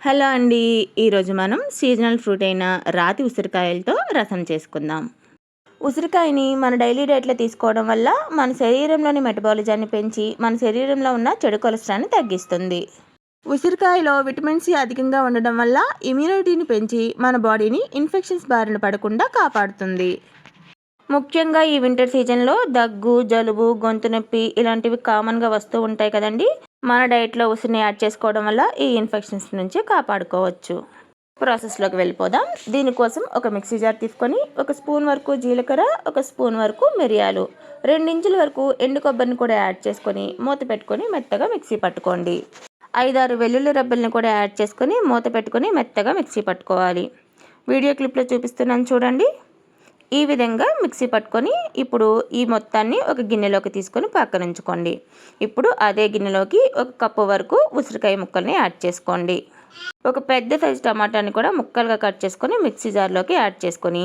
Hello అండి. ఈరోజు మనం సీజనల్ ఫ్రూట్ అయిన రాతి ఉసిరికాయలతో రసం చేసుకుందాం. ఉసిరికాయని మన డైలీ డైట్లో తీసుకోవడం వల్ల మన శరీరంలోని మెటబాలిజాన్ని పెంచి మన శరీరంలో ఉన్న చెడు కొలెస్ట్రాల్ని తగ్గిస్తుంది. ఉసిరికాయలో విటమిన్ సి అధికంగా ఉండడం వల్ల ఇమ్యూనిటీని పెంచి మన బాడీని ఇన్ఫెక్షన్స్ బారిన పడకుండా కాపాడుతుంది. ముఖ్యంగా ఈ వింటర్ సీజన్లో దగ్గు జలుబు గొంతు నొప్పి ఇలాంటివి కామన్గా వస్తూ ఉంటాయి కదండి. మన డైట్లో ఉసిరిని యాడ్ చేసుకోవడం వల్ల ఈ ఇన్ఫెక్షన్స్ నుంచి కాపాడుకోవచ్చు. ప్రాసెస్లోకి వెళ్ళిపోదాం. దీనికోసం ఒక మిక్సీ జార్ తీసుకొని ఒక స్పూన్ వరకు జీలకర్ర ఒక స్పూన్ వరకు మిరియాలు రెండించుల వరకు ఎండు కొబ్బరిని కూడా యాడ్ చేసుకొని మూత పెట్టుకొని మెత్తగా మిక్సీ పట్టుకోండి. ఐదారు వెల్లుల్లి రబ్బల్ని కూడా యాడ్ చేసుకొని మూత పెట్టుకొని మెత్తగా మిక్సీ పట్టుకోవాలి. వీడియో క్లిప్లో చూపిస్తున్నాను చూడండి. ఈ విధంగా మిక్సీ పట్టుకొని ఇప్పుడు ఈ మొత్తాన్ని ఒక గిన్నెలోకి తీసుకొని పక్కన ఉంచుకోండి ఇప్పుడు అదే గిన్నెలోకి ఒక కప్పు వరకు ఉసిరికాయ ముక్కల్ని యాడ్ చేసుకోండి. ఒక పెద్ద సైజు టమాటాని కూడా ముక్కలుగా కట్ చేసుకొని మిక్సీ జార్లోకి యాడ్ చేసుకొని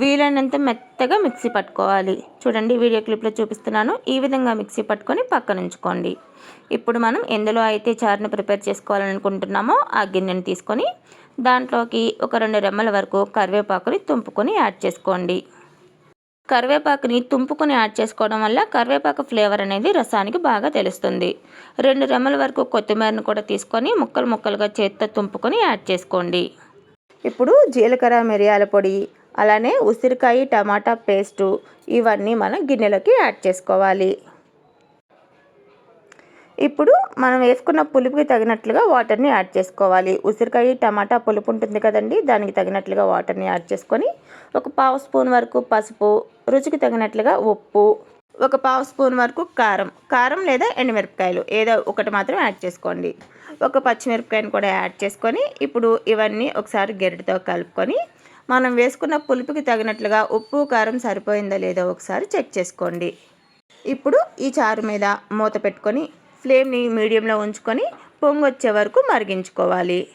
వీలైనంత మెత్తగా మిక్సీ పట్టుకోవాలి. చూడండి వీడియో క్లిప్లో చూపిస్తున్నాను. ఈ విధంగా మిక్సీ పట్టుకొని పక్కన ఉంచుకోండి ఇప్పుడు మనం ఎందులో అయితే చారుని ప్రిపేర్ చేసుకోవాలనుకుంటున్నామో ఆ గిన్నెని తీసుకొని దాంట్లోకి ఒక రెండు రెమ్మల వరకు కరివేపాకుని తుంపుకొని యాడ్ చేసుకోండి. కరివేపాకుని తుంపుకొని యాడ్ చేసుకోవడం వల్ల కరివేపాకు ఫ్లేవర్ అనేది రసానికి బాగా తెలుస్తుంది. రెండు రెమ్మల వరకు కొత్తిమీరను కూడా తీసుకొని ముక్కలు ముక్కలుగా చేతితో తుంపుకొని యాడ్ చేసుకోండి. ఇప్పుడు జీలకర్ర మిరియాల పొడి అలానే ఉసిరికాయ టమాటా పేస్టు ఇవన్నీ మనం గిన్నెలోకి యాడ్ చేసుకోవాలి. ఇప్పుడు మనం వేసుకున్న పులుపుకి తగినట్లుగా వాటర్ని యాడ్ చేసుకోవాలి. ఉసిరికాయ టమాటా పులుపు ఉంటుంది కదండి దానికి తగినట్లుగా వాటర్ని యాడ్ చేసుకొని ఒక పావు స్పూన్ వరకు పసుపు రుచికి తగినట్లుగా ఉప్పు ఒక పావు స్పూన్ వరకు కారం కారం లేదా ఎండుమిరపకాయలు ఏదో ఒకటి మాత్రం యాడ్ చేసుకోండి. ఒక పచ్చిమిరపకాయని కూడా యాడ్ చేసుకొని ఇప్పుడు ఇవన్నీ ఒకసారి గెరటితో కలుపుకొని మనం వేసుకున్న పులుపుకి తగినట్లుగా ఉప్పు కారం సరిపోయిందో లేదో ఒకసారి చెక్ చేసుకోండి. ఇప్పుడు ఈ చారు మీద మూత పెట్టుకొని ఫ్లేమ్ని మీడియంలో ఉంచుకొని పొంగు వచ్చే వరకు మరిగించుకోవాలి.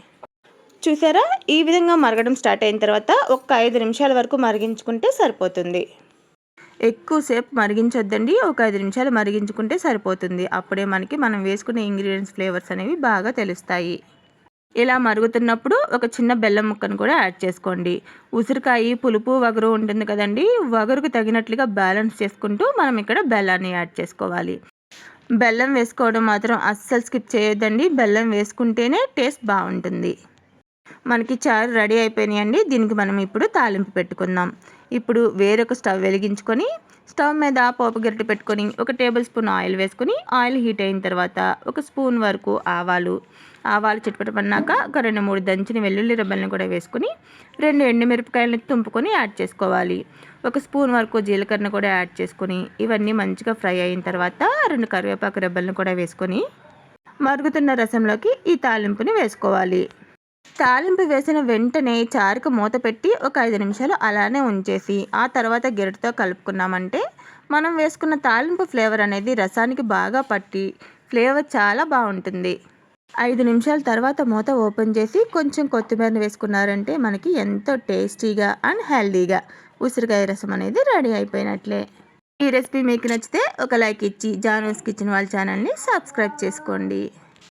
చూసారా? ఈ విధంగా మరగడం స్టార్ట్ అయిన తర్వాత ఒక ఐదు నిమిషాల వరకు మరిగించుకుంటే సరిపోతుంది. ఎక్కువసేపు మరిగించొద్దండి. ఒక ఐదు నిమిషాలు మరిగించుకుంటే సరిపోతుంది. అప్పుడే మనకి మనం వేసుకునే ఇంగ్రీడియంట్స్ ఫ్లేవర్స్ అనేవి బాగా తెలుస్తాయి. ఇలా మరుగుతున్నప్పుడు ఒక చిన్న బెల్లం ముక్కను కూడా యాడ్ చేసుకోండి. ఉసిరికాయ పులుపు వగరు ఉంటుంది కదండి. వగరుకు తగినట్లుగా బ్యాలెన్స్ చేసుకుంటూ మనం ఇక్కడ బెల్లాన్ని యాడ్ చేసుకోవాలి. బెల్లం వేసుకోవడం మాత్రం అస్సలు స్కిప్ చేయొద్దండి. బెల్లం వేసుకుంటేనే టేస్ట్ బాగుంటుంది. మనకి చారు రెడీ అయిపోయినాయండి. దీనికి మనం ఇప్పుడు తాలింపు పెట్టుకుందాం. ఇప్పుడు వేరొక స్టవ్ వెలిగించుకొని స్టవ్ మీద పోపు గరిటె పెట్టుకొని ఒక టేబుల్ స్పూన్ ఆయిల్ వేసుకొని ఆయిల్ హీట్ అయిన తర్వాత ఒక స్పూన్ వరకు ఆవాలు. ఆవాలు చిటపటపన్నాక ఒక రెండు మూడు దంచిన వెల్లుల్లి రబ్బల్ని కూడా వేసుకొని రెండు ఎండుమిరపకాయలని తుంపుకొని యాడ్ చేసుకోవాలి. ఒక స్పూన్ వరకు జీలకర్రను కూడా యాడ్ చేసుకొని ఇవన్నీ మంచిగా ఫ్రై అయిన తర్వాత రెండు కరివేపాకు రెబ్బలను కూడా వేసుకొని మరుగుతున్న రసంలోకి ఈ తాలింపుని వేసుకోవాలి. తాలింపు వేసిన వెంటనే చారుకు మూత పెట్టి ఒక ఐదు నిమిషాలు అలానే ఉంచేసి ఆ తర్వాత గెరటితో కలుపుకున్నామంటే మనం వేసుకున్న తాలింపు ఫ్లేవర్ అనేది రసానికి బాగా పట్టి ఫ్లేవర్ చాలా బాగుంటుంది. ఐదు నిమిషాల తర్వాత మూత ఓపెన్ చేసి కొంచెం కొత్తిమీరని వేసుకున్నారంటే మనకి ఎంతో టేస్టీగా అండ్ హెల్దీగా ఉసిరికాయ రసం అనేది రెడీ అయిపోయినట్లే. ఈ రెసిపీ మీకు నచ్చితే ఒక లైక్ ఇచ్చి జానోస్ కిచెన్ వాళ్ళ ఛానల్ని సబ్స్క్రైబ్ చేసుకోండి.